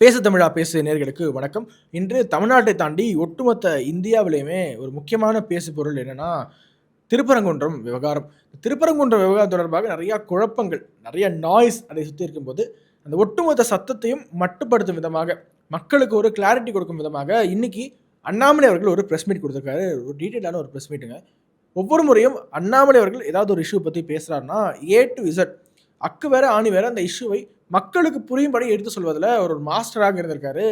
பேசு தமிழா பேசு நேர்களுக்கு வணக்கம். இன்று தமிழ்நாட்டை தாண்டி ஒட்டுமொத்த இந்தியாவிலையுமே ஒரு முக்கியமான பேசு பொருள் என்னன்னா திருப்பரங்குன்றம் விவகாரம். திருப்பரங்குன்றம் விவகாரம் தொடர்பாக நிறையா குழப்பங்கள் நிறைய நாய்ஸ் அதை சுற்றி இருக்கும்போது அந்த ஒட்டுமொத்த சத்தத்தையும் மட்டுப்படுத்தும் விதமாக மக்களுக்கு ஒரு கிளாரிட்டி கொடுக்கும் விதமாக இன்னைக்கு அண்ணாமலை அவர்கள் ஒரு ப்ரெஸ் மீட் கொடுத்துருக்காரு. ஒரு டீட்டெயிலான ஒரு ப்ரெஸ் மீட்டுங்க ஒவ்வொரு முறையும் அண்ணாமலை அவர்கள் ஏதாவது ஒரு இஷ்யூ பற்றி பேசுகிறாருன்னா ஏ டு இசட் அக்கு வேற ஆணி வேற அந்த இஷ்யூவை மக்களுக்கு புரியும்படி எடுத்து சொல்வதில் அவர் ஒரு மாஸ்டராக இருந்திருக்காரு.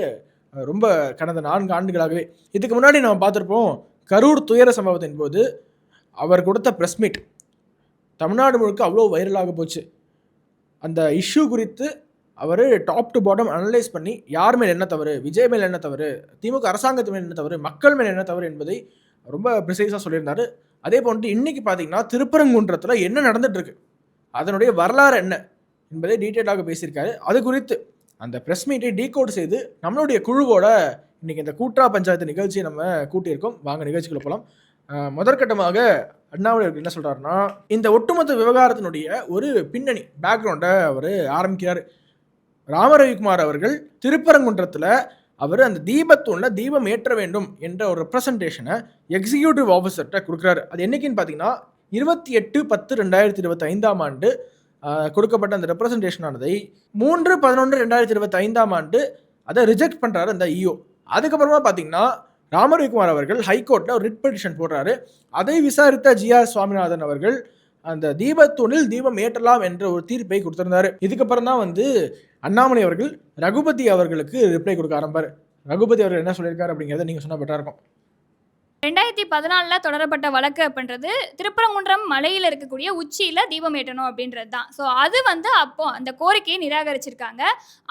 ரொம்ப கடந்த நான்கு ஆண்டுகளாகவே. இதுக்கு முன்னாடி நம்ம பார்த்துருப்போம் கரூர் துயர சம்பவத்தின் போது அவர் கொடுத்த ப்ரெஸ் மீட் தமிழ்நாடு முழுக்க அவ்வளோ வைரலாக போச்சு. அந்த இஷ்யூ குறித்து அவர் டாப் டு பாட்டம் அனலைஸ் பண்ணி யார் மேல் என்ன தவறு விஜய் மேல் என்ன தவறு திமுக அரசாங்கத்து மேல் என்ன தவறு மக்கள் மேல் என்ன தவறு என்பதை ரொம்ப ப்ரிசைஸாக சொல்லியிருந்தாரு. அதே போன்று இன்றைக்கி பார்த்தீங்கன்னா திருப்பரங்குன்றத்தில் என்ன நடந்துகிட்ருக்கு அதனுடைய வரலாறு என்ன? என்பதை டீட்டெயிலாக பேசியிருக்காரு. அது குறித்து அந்த ப்ரெஸ் மீட்டை டீகோட் செய்து நம்மளுடைய குழுவோட இன்னைக்கு இந்த கூட்டா பஞ்சாயத்து நிகழ்ச்சியை நம்ம கூட்டியிருக்கோம். வாங்க நிகழ்ச்சிக்குள்ள போகலாம் முதற்கட்டமாக அண்ணாமலை என்ன சொல்கிறாருன்னா இந்த ஒட்டுமொத்த விவகாரத்தினுடைய ஒரு பின்னணி பேக்ரவுண்டை அவர் ஆரம்பிக்கிறார். ராமரவிக்குமார் அவர்கள் திருப்பரங்குன்றத்தில் அவர் அந்த தீபத்தூணில் தீபம் ஏற்ற வேண்டும் என்ற ஒரு ரெப்ரசன்டேஷனை எக்ஸிக்யூட்டிவ் ஆஃபீஸர்கிட்ட கொடுக்குறாரு. அது என்னைக்குன்னு பார்த்தீங்கன்னா இருபத்தி எட்டு பத்து ரெண்டாயிரத்தி இருபத்தி ஐந்தாம் ஆண்டு கொடுக்கப்பட்ட அந்த ரெப்ரசன்டேஷனானதை மூன்று பதினொன்று ரெண்டாயிரத்தி இருபத்தி ஐந்தாம் ஆண்டு அதை ரிஜெக்ட் பண்ணுறாரு அந்த இஓ அதுக்கப்புறமா பார்த்தீங்கன்னா ராமரவிக்குமார் அவர்கள் ஹைகோர்ட்டில் ஒரு ரிட் பெட்டிஷன் போடுறாரு. அதை விசாரித்த ஜிஆர் சுவாமிநாதன் அவர்கள் அந்த தீபத்தூணில் தீபம் ஏற்றலாம் என்ற ஒரு தீர்ப்பை கொடுத்திருந்தாரு. இதுக்கப்புறம் தான் வந்து அண்ணாமலை அவர்கள் ரகுபதி அவர்களுக்கு ரிப்ளை கொடுக்க ஆரம்பார் ரகுபதி அவர்கள் என்ன சொல்லியிருக்காரு அப்படிங்கிறத நீங்கள் சொன்னால் பெட்டராக இருக்கும். ரெண்டாயிரத்தி பதினாலில் தொடரப்பட்ட வழக்கு அப்படின்றது திருப்பரங்குன்றம் மலையில் இருக்கக்கூடிய உச்சியில் தீபம் ஏற்றணும் அப்படின்றது தான் ஸோ அது வந்து அப்போ அந்த கோரிக்கையை நிராகரிச்சிருக்காங்க.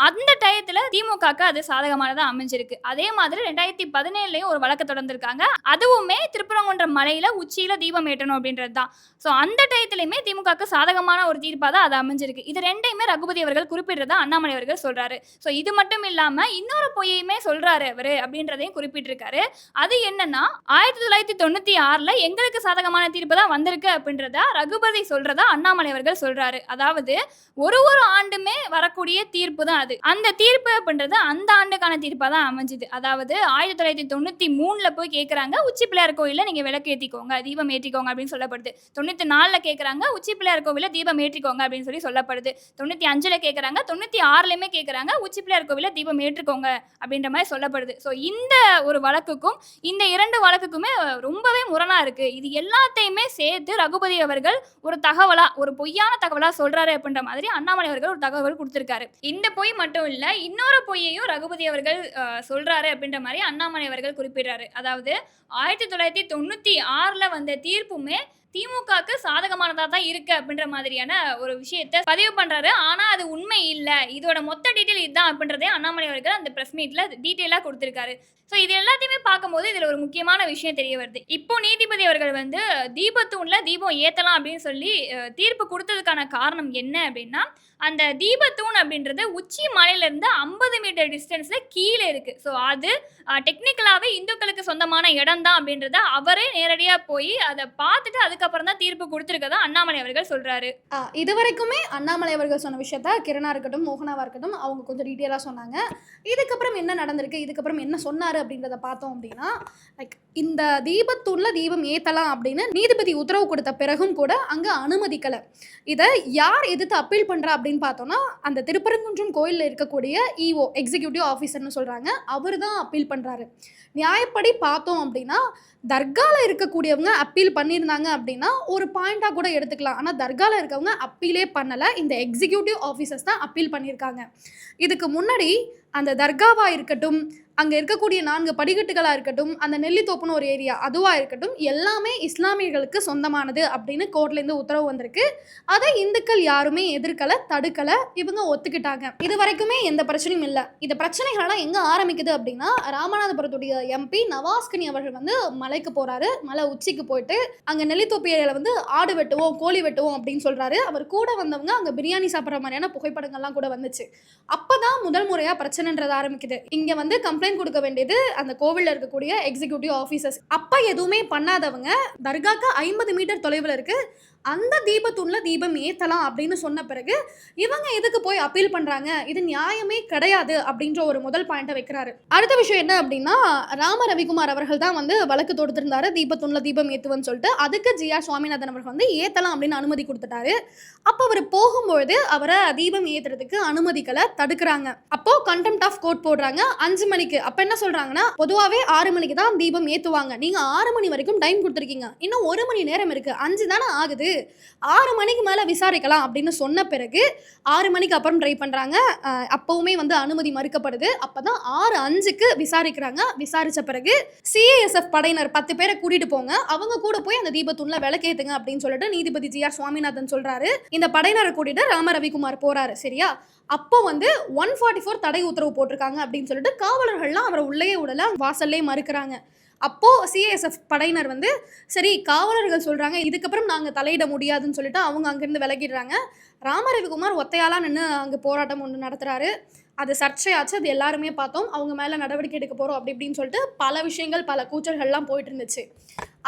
அந்த டயத்தில் திமுகக்கு அது சாதகமானதாக அமைஞ்சிருக்கு. அதே மாதிரி ரெண்டாயிரத்தி பதினேழுலையும் ஒரு வழக்கு தொடர்ந்துருக்காங்க. அதுவுமே திருப்பரங்குன்றம் மலையில் உச்சியில் தீபம் ஏற்றணும் அப்படின்றது தான் ஸோ அந்த டயத்துலையுமே திமுகக்கு சாதகமான ஒரு தீர்ப்பாக தான் அது அமைஞ்சிருக்கு. இது ரெண்டையுமே ரகுபதி அவர்கள் குறிப்பிடுறதா அண்ணாமலை அவர்கள் சொல்கிறாரு ஸோ இது மட்டும் இல்லாமல் இன்னொரு பொய்யுமே சொல்கிறாரு அவர் அப்படின்றதையும் குறிப்பிட்டிருக்காரு. அது என்னன்னா ஆயிரத்தி தொள்ளாயிரத்தி தொண்ணூற்றி ஆறில் எங்களுக்கு சாதகமான தீர்ப்பு தான் வந்திருக்கு அப்படின்றதா ரகுபதி சொல்கிறதா அண்ணாமலை அவர்கள் சொல்கிறாரு அதாவது ஒரு ஒரு ஆண்டுமே வரக்கூடிய தீர்ப்பு தான் அது. அந்த தீர்ப்பு அப்படின்றது அந்த ஆண்டுக்கான தீர்ப்பாக தான் அமைஞ்சுது. அதாவது ஆயிரத்தி தொள்ளாயிரத்தி தொண்ணூற்றி மூணில் போய் கேட்குறாங்க உச்சி பிள்ளையார் கோயிலில் நீங்கள் விளக்கு ஏற்றிக்கோங்க தீபம் ஏற்றிக்கோங்க அப்படின்னு சொல்லப்படுது. தொண்ணூற்றி நாலில் கேட்குறாங்க உச்சி பிள்ளையார் கோவிலில் தீபம் ஏற்றிக்கோங்க அப்படின்னு சொல்லி சொல்லப்படுது. தொண்ணூற்றி அஞ்சில் கேட்குறாங்க தொண்ணூற்றி ஆறுலையுமே கேட்குறாங்க உச்சி பிள்ளையார் கோவிலில் தீபம் ஏற்றுக்கோங்க அப்படின்ற மாதிரி சொல்லப்படுது. ஸோ இந்த ஒரு வழக்குக்கும் இந்த இரண்டு வழக்கு எல்லாத்துக்குமே ரொம்பவே முரணா இருக்கு. இது எல்லாத்தையுமே சேர்த்து ரகுபதி அவர்கள் ஒரு தகவலா ஒரு பொய்யான தகவலா சொல்றாரு அப்படின்ற மாதிரி அண்ணாமலை அவர்கள் ஒரு தகவல் கொடுத்திருக்காரு. இந்த பொய் மட்டும் இல்ல இன்னொரு பொய்யையும் ரகுபதி அவர்கள் சொல்றாரு அப்படின்ற மாதிரி அண்ணாமலை அவர்கள் குறிப்பிடுறாரு. அதாவது ஆயிரத்தி தொள்ளாயிரத்தி தொண்ணூத்தி ஆறுல வந்த தீர்ப்புமே திமுகக்கு சாதகமானதா தான் இருக்கு அப்படின்ற மாதிரியான ஒரு விஷயத்த பதிவு பண்றாரு. ஆனா அது உண்மை இல்ல. இதோட மொத்த டீட்டெயில் இதுதான் அப்படின்றதே அண்ணாமலை அவர்கள் அந்த பிரஸ் மீட்ல டீட்டெயிலா கொடுத்திருக்காரு. ஸோ இது எல்லாத்தையுமே பார்க்கும்போது இதில் ஒரு முக்கியமான விஷயம் தெரிய வருது. இப்போ நீதிபதி அவர்கள் வந்து தீபத்தூண்ல தீபம் ஏற்றலாம் அப்படின்னு சொல்லி தீர்ப்பு கொடுத்ததுக்கான காரணம் என்ன அப்படின்னா அந்த தீபத்தூண் அப்படின்றது உச்சி மலையிலேருந்து ஐம்பது மீட்டர் டிஸ்டன்ஸில் கீழே இருக்குது ஸோ அது டெக்னிக்கலாகவே இந்துக்களுக்கு சொந்தமான இடம் தான் அப்படின்றத அவரே நேரடியாக போய் அதை பார்த்துட்டு அதுக்கப்புறம் தான் தீர்ப்பு கொடுத்துருக்கதா அண்ணாமலை அவர்கள் சொல்கிறாரு இது வரைக்குமே அண்ணாமலை அவர்கள் சொன்ன விஷயத்த கிரணா இருக்கட்டும் மோகனாவாக இருக்கட்டும் அவங்க கொஞ்சம் டீட்டெயிலாக சொன்னாங்க. இதுக்கப்புறம் என்ன நடந்திருக்கு இதுக்கப்புறம் என்ன சொன்னார் அப்படின்றத பார்த்தோம் அப்படின்னா லைக் இந்த தீபத்தூண்ல தீபம் ஏத்தலாம் அப்படின்னு நீதிபதி உத்தரவு கொடுத்த பிறகும் கூட அங்கே அனுமதிக்கலை. இதை யார் எதிர்த்து அப்பீல் பண்ணுறா அப்படின்னு பார்த்தோம்னா அந்த திருப்பரங்குன்றம் கோயிலில் இருக்கக்கூடிய இஓ எக்ஸிக்யூட்டிவ் ஆஃபீஸர்னு சொல்கிறாங்க அவர் தான் அப்பீல் பண்ணுறாரு நியாயப்படி பார்த்தோம் அப்படின்னா தர்காவில் இருக்கக்கூடியவங்க அப்பீல் பண்ணியிருந்தாங்க அப்படின்னா ஒரு பாயிண்டாக கூட எடுத்துக்கலாம். ஆனால் தர்காவில் இருக்கவங்க அப்பீலே பண்ணலை. இந்த எக்ஸிக்யூட்டிவ் ஆஃபீஸர்ஸ் தான் அப்பீல் பண்ணியிருக்காங்க. இதுக்கு முன்னாடி அந்த தர்காவாக இருக்கட்டும் அங்கே இருக்கக்கூடிய நான்கு படிக்கட்டுகளாக இருக்கட்டும் அந்த நெல்லித்தோப்புன்னு ஒரு ஏரியா அதுவாக இருக்கட்டும் எல்லாமே இஸ்லாமியர்களுக்கு சொந்தமானது அப்படின்னு கோர்ட்லேருந்து உத்தரவு வந்திருக்கு. அதை இந்துக்கள் யாருமே எதிர்க்கலை தடுக்கலை இவங்க ஒத்துக்கிட்டாங்க. இது வரைக்குமே எந்த பிரச்சனையும் இல்லை. இந்த பிரச்சனைகள்லாம் எங்கே ஆரம்பிக்குது அப்படின்னா ராமநாதபுரத்துடைய எம்பி நவாஸ்கனி அவர்கள் வந்து மலைக்கு போகிறாரு மலை உச்சிக்கு போயிட்டு அங்கே நெல்லித்தோப்பு ஏரியாவில் வந்து ஆடு வெட்டுவோம் கோழி வெட்டுவோம் அப்படின்னு சொல்கிறாரு அவர் கூட வந்தவங்க அங்கே பிரியாணி சாப்பிட்ற மாதிரியான புகைப்படங்கள்லாம் கூட வந்துச்சு. அப்போ தான் முதல் முறையாக பிரச்சனைன்றது ஆரம்பிக்குது. இங்கே வந்து கம்ப்ளைண்ட் கொடுக்க வேண்டியது அந்த கோவிலில் இருக்கக்கூடிய எக்ஸிக்யூட்டிவ் ஆஃபீஸர்ஸ் அப்போ எதுவுமே பண்ணாதவங்க தர்காக்கு ஐம்பது மீட்டர் தொலைவில் இருக்கு. அந்த தீபத்துள்ள தீபம் ஏற்றலாம் அப்படின்னு சொன்ன பிறகு இவங்க எதுக்கு போய் அப்பீல் பண்ணுறாங்க இது நியாயமே கிடையாது அப்படின்ற ஒரு முதல் பாயிண்ட்டை வைக்கிறாரு. அடுத்த விஷயம் என்ன அப்படின்னா ராம ரவிக்குமார் அவர்கள் தான் வந்து வழக்கு தொடுத்திருந்தாரு தீபத்தூண்ல தீபம் ஏற்றுவன்னு சொல்லிட்டு. அதுக்கு ஜி ஆர் சுவாமிநாதன் அவர்கள் வந்து ஏற்றலாம் அப்படின்னு அனுமதி கொடுத்துட்டாரு. அப்போ அவர் போகும்பொழுது அவரை தீபம் ஏத்துறதுக்கு அனுமதிகளை தடுக்கிறாங்க. அப்போ கண்டெம்ட் ஆஃப் கோர்ட் போடுறாங்க. அஞ்சு மணிக்கு. அப்போ என்ன சொல்கிறாங்கன்னா பொதுவாகவே ஆறு மணிக்கு தான் தீபம் ஏற்றுவாங்க நீங்கள் ஆறு மணி வரைக்கும் டைம் கொடுத்துருக்கீங்க. இன்னும் ஒரு மணி நேரம் இருக்குது அஞ்சு தானே ஆகுது. ஆறு மணிக்கு மேலே விசாரிக்கலாம் அப்படின்னு சொன்ன பிறகு ஆறு மணிக்கு அப்புறம் ட்ரை பண்ணுறாங்க அப்போவுமே வந்து அனுமதி மறுக்கப்படுது. அப்போ தான் ஆறு அஞ்சுக்கு விசாரிக்கிறாங்க. விசாரித்த பிறகு சிஏஎஸ்எஃப் படையினர் பத்து பேரை கூட்டிட்டு போங்க. அவங்க கூட போய் அந்த தீபத்தூண்ல விளக்கேத்துங்க அப்படின்னு சொல்லிட்டு நீதிபதி ஜி ஆர் சுவாமிநாதன் சொல்கிறாரு இந்த படையினரை கூட்டிட்டு ராம ரவிக்குமார் போகிறாரு சரியா? அப்போ வந்து ஒன் ஃபார்ட்டி ஃபோர் தடை உத்தரவு போட்டிருக்காங்க அப்படின்னு சொல்லிட்டு காவலர்கள்லாம் அவரை உள்ளே விடல வாசல்லே மறுக்கிறாங்க. அப்போது சிஏஎஸ்எஃப் படையினர் வந்து சரி காவலர்கள் சொல்கிறாங்க இதுக்கப்புறம் நாங்கள் தலையிட முடியாதுன்னு சொல்லிட்டு அவங்க அங்கேருந்து விலகிடுறாங்க. ராமரவிக்குமார் ஒத்தையாலாம் நின்று அங்கே போராட்டம் ஒன்று நடத்துகிறாரு அது சர்ச்சையாச்சு அது எல்லாருமே பார்த்தோம். அவங்க மேலே நடவடிக்கை எடுக்க போகிறோம் அப்படி இப்படின்னு சொல்லிட்டு பல விஷயங்கள் பல கூச்சல்கள்லாம் போயிட்டு இருந்துச்சு.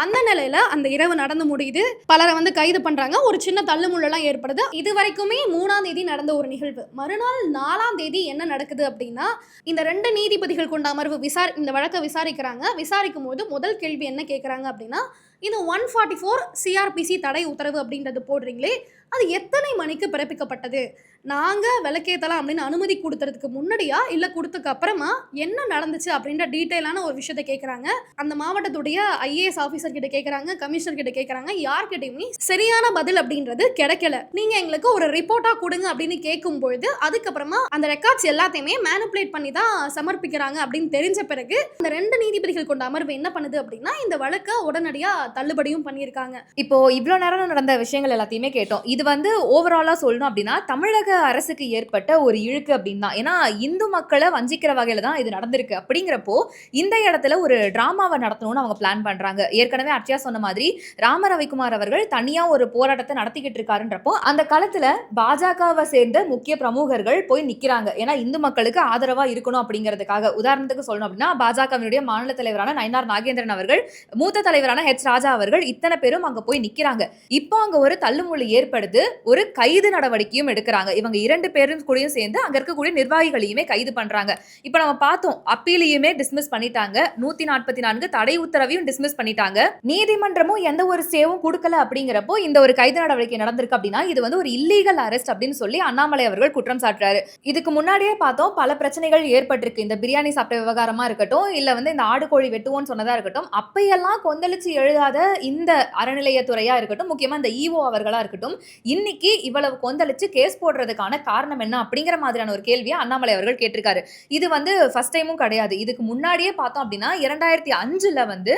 அந்த நிலையில அந்த இரவு நடந்து முடியுது. பலரை வந்து கைது பண்றாங்க. ஒரு சின்ன தள்ளுமுள்ளெல்லாம் ஏற்படுது. இது வரைக்குமே மூணாம் தேதி நடந்த ஒரு நிகழ்வு. மறுநாள் நாலாம் தேதி என்ன நடக்குது அப்படின்னா இந்த ரெண்டு நீதிபதிகள் கொண்ட அமர்வு விசாரி இந்த வழக்கை விசாரிக்கிறாங்க. விசாரிக்கும் போது முதல் கேள்வி என்ன கேட்குறாங்க அப்படின்னா இது ஒன் ஃபார்ட்டி ஃபோர் சிஆர்பிசி தடை உத்தரவு அப்படின்றது போடுறீங்களே அது எத்தனை மணிக்கு பிறப்பிக்கப்பட்டது? நாங்கள் விளக்கேற்றலாம் அப்படின்னு அனுமதி கொடுத்துறதுக்கு முன்னாடியா? இல்லை கொடுத்ததுக்கு அப்புறமா என்ன நடந்துச்சு அப்படின்ற டீட்டெயிலான ஒரு விஷயத்தை கேட்குறாங்க அந்த மாவட்டத்துடைய ஐஏஎஸ் ஆஃபீஸர் கிட்ட கேட்குறாங்க கமிஷனர் கிட்ட கேட்குறாங்க யார்கிட்டையுமே சரியான பதில் அப்படின்றது கிடைக்கல. நீங்கள் எங்களுக்கு ஒரு ரிப்போர்ட்டாக கொடுங்க அப்படின்னு கேட்கும் பொழுது அதுக்கப்புறமா அந்த ரெக்கார்ட்ஸ் எல்லாத்தையுமே மேனிப்புலேட் பண்ணி தான் சமர்ப்பிக்கிறாங்க அப்படின்னு தெரிஞ்ச பிறகு இந்த ரெண்டு நீதிபதிகள் கொண்ட அமர்வு என்ன பண்ணுது அப்படின்னா இந்த வழக்கை உடனடியாக தள்ளுபடியும் பண்ணியிருக்காங்க. இப்போ இவ்வளோ நேரம் நடந்த விஷயங்கள் எல்லாத்தையுமே கேட்டோம். இது வந்து ஓவராலாக சொல்லணும் அப்படின்னா தமிழக அரசுக்கு ஏற்பட்ட ஒரு இழுக்கு அப்படின்னு தான். ஏன்னா இந்து மக்களை வஞ்சிக்கிற வகையில தான் இது நடந்திருக்கு. அப்படிங்கிறப்போ இந்த இடத்துல ஒரு டிராமாவை நடத்தணும்னு அவங்க பிளான் பண்றாங்க. ஏற்கனவே அர்ச்சியா சொன்ன மாதிரி ராம ரவிக்குமார் அவர்கள் தனியா ஒரு போராட்டத்தை நடத்திக்கிட்டு இருக்காருன்றப்போ அந்த காலத்துல பாஜகவை சேர்ந்த முக்கிய பிரமுகர்கள் போய் நிக்கிறாங்க. ஏன்னா இந்து மக்களுக்கு ஆதரவா இருக்கணும் அப்படிங்கிறதுக்காக. உதாரணத்துக்கு சொல்லணும் அப்படின்னா பாஜகவினுடைய மாநில தலைவரான நயனார் நாகேந்திரன் அவர்கள் மூத்த தலைவரான ஹெச் ராஜா அவர்கள் இத்தனை பேரும் அங்க போய் நிக்கிறாங்க. இப்போ அங்க ஒரு தள்ளுமுள்ளு ஏற்படுது ஒரு கைது நடவடிக்கையும் எடுக்கிறாங்க. இவங்க இரண்டு பேரும் கூடயும் சேர்ந்து அங்க இருக்கக்கூடிய நிர்வாகிகளையுமே கைது பண்றாங்க. இப்போ நம்ம பார்த்தோம் அப்பீலையுமே டிஸ்மிஸ் பண்ணிட்டாங்க. நூத்தி நாற்பத்தி நான்கு தடை உத்தரவையும் டிஸ்மிஸ் பண்ணிட்டாங்க. நீதிமன்றமும் எந்த ஒரு சேவும் கொடுக்கல அப்படிங்கிறப்போ இந்த ஒரு கைது நடவடிக்கை நடந்திருக்கு அப்படின்னா இது வந்து ஒரு இல்லீகல் அரெஸ்ட் அப்படின்னு சொல்லி அண்ணாமலை அவர்கள் குற்றம் சாட்டுறாரு. இதுக்கு முன்னாடியே பார்த்தோம் பல பிரச்சனைகள் ஏற்பட்டிருக்கு. இந்த பிரியாணி சாப்பிட்ட விவகாரமா இருக்கட்டும் இல்ல வந்து இந்த ஆடு கோழி வெட்டுவோன்னு சொன்னதா இருக்கட்டும் அப்பையெல்லாம் கொந்தளிச்சு எழுதாத இந்த அறநிலையத்துறையா இருக்கட்டும் முக்கியமா இந்த ஈஓ அவர்களா இருக்கட்டும் இன்னைக்கு இவ்வளவு கொந்தளிச்சு கேஸ் போடுறதுக்கான காரணம் என்ன அப்படிங்கிற மாதிரியான ஒரு கேள்வியை அண்ணாமலை அவர்கள் கேட்டிருக்காரு. இது வந்து ஃபர்ஸ்ட் டைமும் கிடையாது. இதுக்கு முன்னாடியே பார்த்தோம் அப்படின்னா இரண்டாயிரத்தி அஞ்சுல வந்து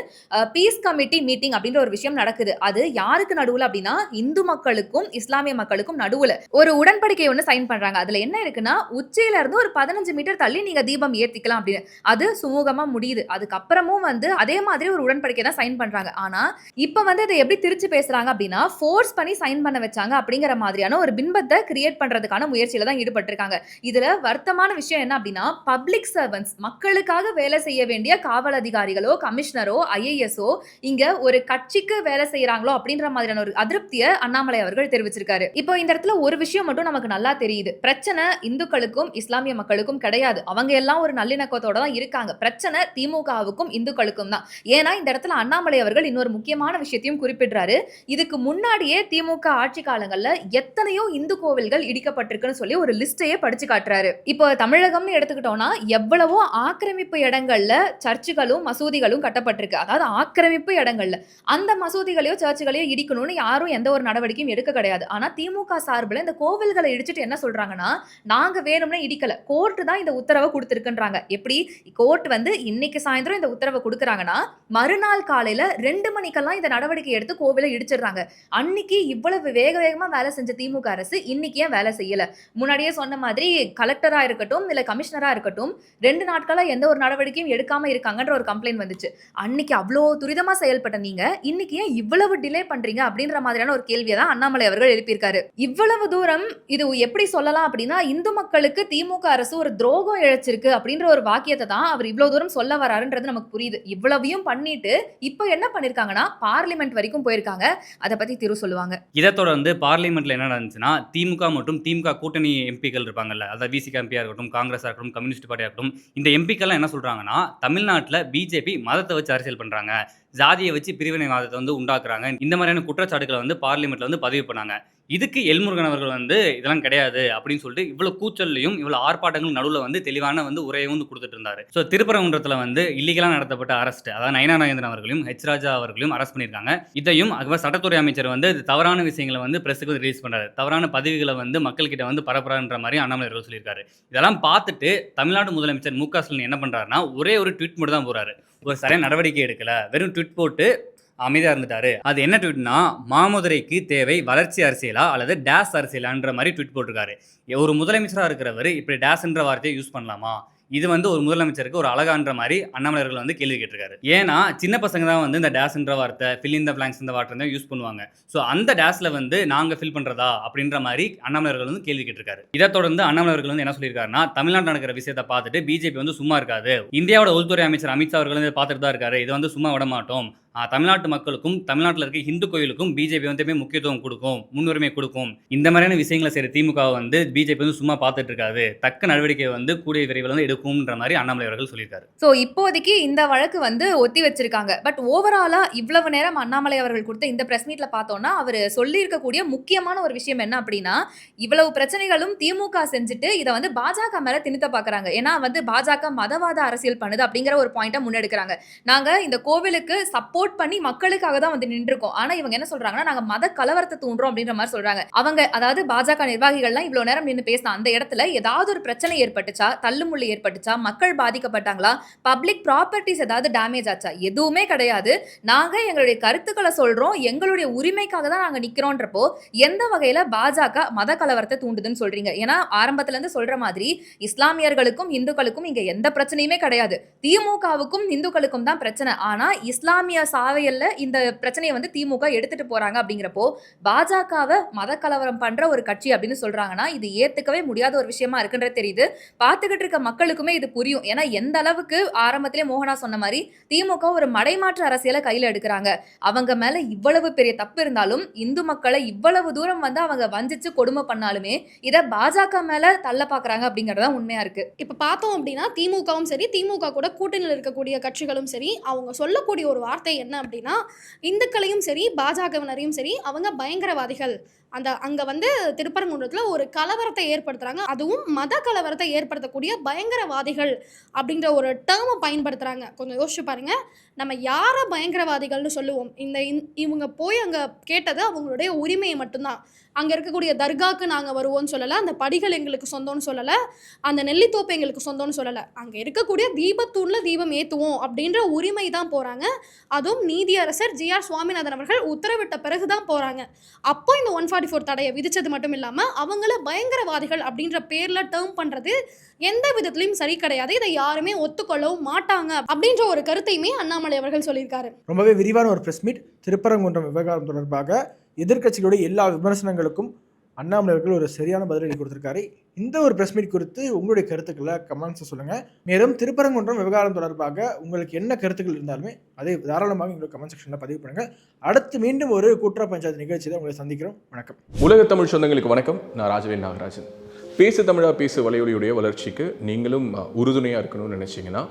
பீஸ் கமிட்டி மீட்டிங் அப்படின்ற ஒரு விஷயம் நடக்குது. அது யாருக்கு நடுவுல அப்படின்னா இந்து மக்களுக்கும் இஸ்லாமிய மக்களுக்கும் நடுவுல. ஒரு உடன்படிக்கை ஒன்று சைன் பண்றாங்க. அதுல என்ன இருக்குன்னா உச்சியில இருந்து ஒரு பதினஞ்சு மீட்டர் தள்ளி நீங்க தீபம் ஏத்திக்கலாம் அப்படின்னு. அது சுமூகமா முடியுது. அதுக்கப்புறமும் வந்து அதே மாதிரி ஒரு உடன்படிக்கை தான் சைன் பண்றாங்க. ஆனா இப்ப வந்து அதை எப்படி திருச்சி பேசுறாங்க அப்படின்னா ஃபோர்ஸ் பண்ணி சைன் பண்ண வச்சாங்க அப்படிங்கிற மாதிரியான ஒரு பின்பத்தை கிரியேட் பண்றதுக்கான முயற்சியில தான் ஈடுபட்டிருக்காங்க. இதுல வருத்தமான விஷயம் என்ன அப்படின்னா பப்ளிக் சர்வன்ஸ் மக்களுக்காக வேலை செய்ய வேண்டிய காவல் அதிகாரிகளோ கமிஷனரோ ஐஏஎஸ்ஓ இங்க ஒரு கட்சிக்கு வேலை செய்யறாங்களோ அப்படின்ற மாதிரியான ஒரு அதிருப்தியை அண்ணாமலை அவர்கள் தெரிவிச்சிருக்காரு. இப்போ இந்த இடத்துல ஒரு விஷயம் மட்டும் நமக்கு நல்லா தெரியுது. பிரச்சனை இந்துக்களுக்கும் இஸ்லாமிய மக்களுக்கும் கிடையாது. அவங்க எல்லாம் ஒரு நல்லிணக்கத்தோட தான் இருக்காங்க. பிரச்சனை திமுகவுக்கும் இந்துக்களுக்கும் தான். ஏன்னா இந்த இடத்துல அண்ணாமலை அவர்கள் இன்னொரு முக்கியமான விஷயத்தையும் குறிப்பிடுறாரு. இதுக்கு முன்னாடியே திமுக ஆட்சி காலங்கள்ல எத்தனையோ இந்து கோவில்கள் இடிக்க பாதிக்கப்பட்டிருக்குன்னு சொல்லி ஒரு லிஸ்டையே படிச்சு காட்டுறாரு. இப்போ தமிழகம்னு எடுத்துக்கிட்டோம்னா எவ்வளவோ ஆக்கிரமிப்பு இடங்கள்ல சர்ச்சுகளும் மசூதிகளும் கட்டப்பட்டிருக்கு. அதாவது ஆக்கிரமிப்பு இடங்கள்ல. அந்த மசூதிகளையோ சர்ச்சுகளையோ இடிக்கணும்னு யாரும் எந்த ஒரு நடவடிக்கையும் எடுக்க கிடையாது. ஆனா திமுக சார்பில் இந்த கோவில்களை இடிச்சிட்டு என்ன சொல்றாங்கன்னா நாங்க வேணும்னு இடிக்கல. கோர்ட் தான் இந்த உத்தரவை கொடுத்துருக்குன்றாங்க. எப்படி? கோர்ட் வந்து இன்னைக்கு சாயந்தரம் இந்த உத்தரவை கொடுக்குறாங்கன்னா மறுநாள் காலையில ரெண்டு மணிக்கெல்லாம் இந்த நடவடிக்கை எடுத்து கோவிலை இடிச்சிடுறாங்க. அன்னைக்கு இவ்வளவு வேக வேகமா வேலை செஞ்ச திமுக அரசு இன்னைக்கு ஏன் வேலை செய்யல. முன்னாடியே சொன்ன மாதிரி கலெக்டரா இருக்கட்டும் இல்ல கமிஷனரா இருக்கட்டும் ரெண்டு நாட்களா எந்த ஒரு நடவடிக்கையும் எடுக்காம இருக்காங்கன்ற ஒரு கம்ப்ளைண்ட் வந்துச்சு. அன்னைக்கு அவ்வளோ துரிதமா செயல்பட்ட நீங்க இன்னைக்கு ஏன் இவ்வளவு டிலே பண்றீங்க அப்படின்ற மாதிரியான ஒரு கேள்வியை தான் அண்ணாமலை அவர்கள் எழுப்பியிருக்காரு. இவ்வளவு தூரம் இது எப்படி சொல்லலாம் அப்படின்னா இந்து மக்களுக்கு திமுக அரசு ஒரு துரோகம் இழைச்சிருக்கு அப்படின்ற ஒரு வாக்கியத்தை தான் அவர் இவ்வளவு தூரம் சொல்ல வராருன்றது நமக்கு புரியுது. இவ்வளவையும் பண்ணிட்டு இப்போ என்ன பண்ணிருக்காங்கன்னா பார்லிமெண்ட் வரைக்கும் போயிருக்காங்க. அதை பத்தி திரு சொல்லுவாங்க. இதை தொடர்ந்து பார்லிமெண்ட்ல என்ன நடந்துச்சுன்னா திமுக மற்றும் திமுக கூட்டணி எம்பிக்கள் இருப்பாங்கல்ல அதாவது விசிக எம்பியா இருக்கட்டும் காங்கிரஸாக இருக்கட்டும் கம்யூனிஸ்ட் பார்ட்டியாக இருக்கட்டும் இந்த எம்பிக்கள்லாம் என்ன சொல்றாங்கன்னா தமிழ்நாட்டில் பிஜேபி மதத்தை வச்சு அரசியல் பண்றாங்க. ஜாதியை வச்சு பிரிவினைவாதத்தை வந்து உண்டாக்குறாங்க. இந்த மாதிரியான குற்றச்சாட்டுகளை வந்து பார்லிமெண்ட்டில் வந்து பதிவு பண்ணாங்க. இதுக்கு எல்முருகன் அவர்கள் வந்து இதெல்லாம் கிடையாது அப்படின்னு சொல்லிட்டு இவ்வளவு கூச்சல்லையும் இவ்வளவு ஆர்ப்பாட்டங்கள் நடுவில் வந்து தெளிவான வந்து உரையை வந்து கொடுத்துட்டு இருந்தாரு. ஸோ திருப்பரங்குன்றத்தில் வந்து இல்லீகலாக நடத்தப்பட்ட அரஸ்ட் அதாவது நயனா நாகேந்திரன் அவர்களையும் ஹெச் ராஜா அவர்களையும் அரெஸ்ட் பண்ணியிருக்காங்க. இதையும் அதுக்கப்புறம் சட்டத்துறை அமைச்சர் வந்து இது தவறான விஷயங்களை வந்து பிரஸுக்கு வந்து ரிலீஸ் பண்றாரு. தவறான பதிவுகளை வந்து மக்கள்கிட்ட வந்து பரப்புறான்ற மாதிரி அண்ணாமலை அவர்கள் சொல்லியிருக்காரு. இதெல்லாம் பார்த்துட்டு தமிழ்நாடு முதலமைச்சர் மு க ஸ்டாலின் என்ன பண்றாருன்னா ஒரே ஒரு ட்வீட் மட்டும் தான் போறாரு. ஒரு சரியான நடவடிக்கை எடுக்கல. வெறும் ட்விட் போட்டு அமைதியாக இருந்துட்டாரு. அது என்ன ட்வீட்னா மாமதுரைக்கு தேவை வளர்ச்சி அரசியலா அல்லது டேஸ் அரசியலான்ற மாதிரி ட்வீட் போட்டிருக்காரு. ஒரு முதலமைச்சராக இருக்கிறவர் இப்படி டேஸ்ன்ற வார்த்தையை யூஸ் பண்ணலாமா? இது வந்து ஒரு முதலமைச்சருக்கு ஒரு அழகான்ற மாதிரி அண்ணாமலர்கள் வந்து கேள்வி கேட்டிருக்காரு. ஏன்னா சின்ன பசங்க தான் வந்து இந்த டேஸ்ன்ற வார்த்தை ஃபில் இந்த பிளாங்ஸ் இந்த வார்த்தை தான் யூஸ் பண்ணுவாங்க. ஸோ அந்த டேஸ்ல வந்து நாங்கள் ஃபில் பண்ணுறதா அப்படின்ற மாதிரி அண்ணாமலர்கள் வந்து கேள்வி கேட்டிருக்காரு. இதை தொடர்ந்து அண்ணாமலர்கள் வந்து என்ன சொல்லியிருக்காருன்னா தமிழ்நாட்டில் நடக்கிற விஷயத்தை பார்த்துட்டு பிஜேபி வந்து சும்மா இருக்காது. இந்தியாவோட உள்துறை அமைச்சர் அமித்ஷா அவர்கள் வந்து பார்த்துட்டு தான் இருக்காரு. இதை வந்து சும்மா விட மாட்டோம். தமிழ்நாட்டு மக்களுக்கும் தமிழ்நாட்டில் இருக்க இந்து கோயிலுக்கும் பிஜேபி வந்து எப்பயுமே முக்கியத்துவம் கொடுக்கும் முன்னுரிமை கொடுக்கும். இந்த மாதிரியான விஷயங்களை செய்கிற திமுக வந்து பிஜேபி வந்து சும்மா பார்த்துட்டு இருக்காது தக்க நடவடிக்கை வந்து கூடிய விரைவில் வந்து எடுக்கும்ன்ற மாதிரி அண்ணாமலை அவர்கள் சொல்லியிருக்காரு. ஸோ இப்போதைக்கு இந்த வழக்கு வந்து ஒத்தி வச்சிருக்காங்க. பட் ஓவராலா இவ்வளவு நேரம் அண்ணாமலை அவர்கள் கொடுத்த இந்த பிரஸ் மீட்ல பார்த்தோம்னா அவர் சொல்லியிருக்கக்கூடிய முக்கியமான ஒரு விஷயம் என்ன அப்படின்னா இவ்வளவு பிரச்சனைகளும் திமுக செஞ்சுட்டு இதை வந்து பாஜக மேல திணித்த பாக்குறாங்க. ஏன்னா வந்து பாஜக மதவாத அரசியல் பண்ணுது அப்படிங்கிற ஒரு பாயிண்ட்டை முன்னெடுக்கிறாங்க. நாங்க இந்த கோவிலுக்கு சப்போர்ட் சப்போர்ட் பண்ணி மக்களுக்காக தான் வந்து நின்றுருக்கோம். ஆனா இவங்க என்ன சொல்றாங்கன்னா நாங்க மத கலவரத்தை தூண்டுறோம் அப்படின்ற மாதிரி சொல்றாங்க. அவங்க அதாவது பாஜக நிர்வாகிகள்லாம் இவ்வளவு நேரம் நின்று பேசின அந்த இடத்துல ஏதாவது ஒரு பிரச்சனை ஏற்பட்டுச்சா தள்ளுமுள்ளு ஏற்பட்டுச்சா மக்கள் பாதிக்கப்பட்டாங்களா பப்ளிக் ப்ராப்பர்ட்டிஸ் ஏதாவது டேமேஜ் ஆச்சா? எதுவுமே கிடையாது. நாங்க எங்களுடைய கருத்துக்களை சொல்றோம். எங்களுடைய உரிமைக்காக தான் நாங்க நிக்கிறோன்றப்போ எந்த வகையில பாஜக மத கலவரத்தை தூண்டுதுன்னு சொல்றீங்க? ஏன்னா ஆரம்பத்துல இருந்து சொல்ற மாதிரி இஸ்லாமியர்களுக்கும் இந்துக்களுக்கும் இங்க எந்த பிரச்சனையுமே கிடையாது. திமுகவுக்கும் இந்துக்களுக்கும் தான் பிரச்சனை. ஆனா இஸ்லாமிய சாவையல்ல இந்த பிரச்சனையை வந்து திமுக எடுத்துட்டு போறாங்க அப்படிங்கிறப்போ பாஜகவை மத கலவரம் பண்ற ஒரு கட்சி அப்படின்னு சொல்றாங்கன்னா இது ஏத்துக்கவே முடியாத ஒரு விஷயமா இருக்குன்றது தெரியுது. பார்த்துக்கிட்டு இருக்க மக்களுக்குமே இது புரியும். ஏன்னா எந்த அளவுக்கு ஆரம்பத்திலே மோகனா சொன்ன மாதிரி திமுக ஒரு மடைமாற்று அரசியலை கையில் எடுக்கிறாங்க. அவங்க மேல இவ்வளவு பெரிய தப்பு இருந்தாலும் இந்து மக்களை இவ்வளவு தூரம் வந்து அவங்க வஞ்சிச்சு கொடுமை பண்ணாலுமே இதை பாஜக மேல தள்ள பாக்குறாங்க அப்படிங்கறத உண்மையா இருக்கு. இப்போ பார்த்தோம் அப்படின்னா திமுகவும் சரி திமுக கூட கூட்டணியில் இருக்கக்கூடிய கட்சிகளும் சரி அவங்க சொல்லக்கூடிய ஒரு வார்த்தை என்ன அப்படின்னா இந்துக்களையும் சரி பாஜகவினரையும் சரி அவங்க பயங்கரவாதிகள். அந்த அங்கே வந்து திருப்பரங்குன்றத்தில் ஒரு கலவரத்தை ஏற்படுத்துகிறாங்க அதுவும் மத கலவரத்தை ஏற்படுத்தக்கூடிய பயங்கரவாதிகள் அப்படின்ற ஒரு டேர்மை பயன்படுத்துகிறாங்க கொஞ்சம் யோசிச்சு பாருங்கள் நம்ம யாரை பயங்கரவாதிகள்னு சொல்லுவோம்? இந்த இந்- இவங்க போய் அங்கே கேட்டது அவங்களுடைய உரிமையை மட்டும்தான். அங்கே இருக்கக்கூடிய தர்காக்கு நாங்கள் வருவோம்னு சொல்லலை அந்த படிகள் எங்களுக்கு சொந்தம்னு சொல்லலை அந்த நெல்லித்தோப்பு எங்களுக்கு சொந்தம்னு சொல்லலை. அங்கே இருக்கக்கூடிய தீபத்தூணில் தீபம் ஏற்றுவோம் அப்படின்ற உரிமை தான் போகிறாங்க அதுவும் நீதியரசர் ஜி ஆர் சுவாமிநாதன் அவர்கள் உத்தரவிட்ட பிறகு தான் போகிறாங்க அப்போ இந்த ஒன் ஃபார்ட்டி ஃபோர் தடையை விதித்தது மட்டும் இல்லாமல் அவங்கள பயங்கரவாதிகள் அப்படின்ற பேரில் டேர்ம் பண்ணுறது எந்த விதத்துலையும் சரி கிடையாது. இதை யாருமே ஒத்துக்கொள்ளவும் மாட்டாங்க அப்படின்ற ஒரு கருத்தையுமே அண்ணாமலை அவர்கள் சொல்லியிருக்காரு. ரொம்பவே விரிவான ஒரு பிரஸ் மீட் திருப்பரங்குன்றம் விவகாரம் தொடர்பாக எதிர்க்கட்சிகளுடைய எல்லா விமர்சனங்களுக்கும் அண்ணாமலை அவர்கள் ஒரு சரியான பதிலடி கொடுத்திருக்காரு. இந்த ஒரு பிரஸ் மீட் குறித்து உங்களுடைய கருத்துக்களை கமெண்ட்ஸை சொல்லுங்க. மேலும் திருப்பரங்குன்றம் விவகாரம் தொடர்பாக உங்களுக்கு என்ன கருத்துக்கள் இருந்தாலுமே அதை தாராளமாக எங்களுக்கு கமெண்ட் செக்ஷனில் பதிவு பண்ணுங்க. அடுத்து மீண்டும் ஒரு கூட்டுறா பஞ்சாயத்து நிகழ்ச்சியில் உங்களை சந்திக்கிறோம். வணக்கம். உலக தமிழ் சொந்தங்களுக்கு வணக்கம். நான் ராஜவேல் நாகராஜன். பேசு தமிழா பேசு வலையொலியுடைய வளர்ச்சிக்கு நீங்களும் உறுதுணையாக இருக்கணும்னு நினச்சிங்கன்னா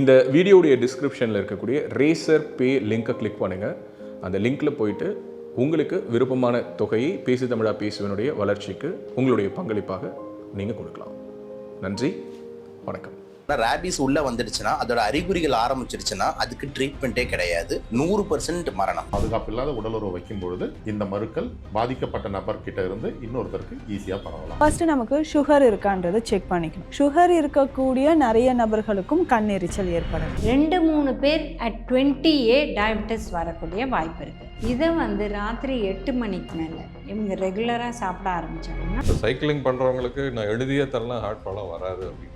இந்த வீடியோடைய டிஸ்கிரிப்ஷனில் இருக்கக்கூடிய ரேசர் பே லிங்கை கிளிக் பண்ணுங்கள் அந்த லிங்க்கில் போயிட்டு உங்களுக்கு விருப்பமான தொகையை பேசு தமிழா பேசுவனுடைய வளர்ச்சிக்கு உங்களுடைய பங்களிப்பாக நீங்கள் கொடுக்கலாம். நன்றி வணக்கம். ரேபிஸ் உள்ள வந்துடுச்சுன்னா அதோட அறிகுறிகள் ஆரம்பிச்சிருச்சுன்னா அதுக்கு ட்ரீட்மெண்ட்டே கிடையாது. நூறு பர்சன்ட் மரணம். பாதுகாப்பு இல்லாத உடலுறவு வைக்கும் பொழுது இந்த மருக்கள் பாதிக்கப்பட்ட நபர்கிட்ட இருந்து இன்னொருத்தருக்கு ஈஸியாக பரவலாம். ஃபர்ஸ்ட் நமக்கு சுகர் இருக்கான்றதை செக் பண்ணிக்கணும். சுகர் இருக்கக்கூடிய நிறைய நபர்களுக்கும் கண் எரிச்சல் ஏற்படும் ரெண்டு மூணு பேர் அட் டுவெண்ட்டி ஏ டயபெட்டிஸ் வரக்கூடிய வாய்ப்பு இருக்குது இதை வந்து ராத்திரி எட்டு மணிக்கு மேலே இவங்க ரெகுலராக சாப்பிட ஆரம்பிச்சாங்கன்னா சைக்கிளிங் பண்ணுறவங்களுக்கு நான் எழுதியே தரலாம் ஹார்ட் ப்ராப்ளம் வராது அப்படின்னு.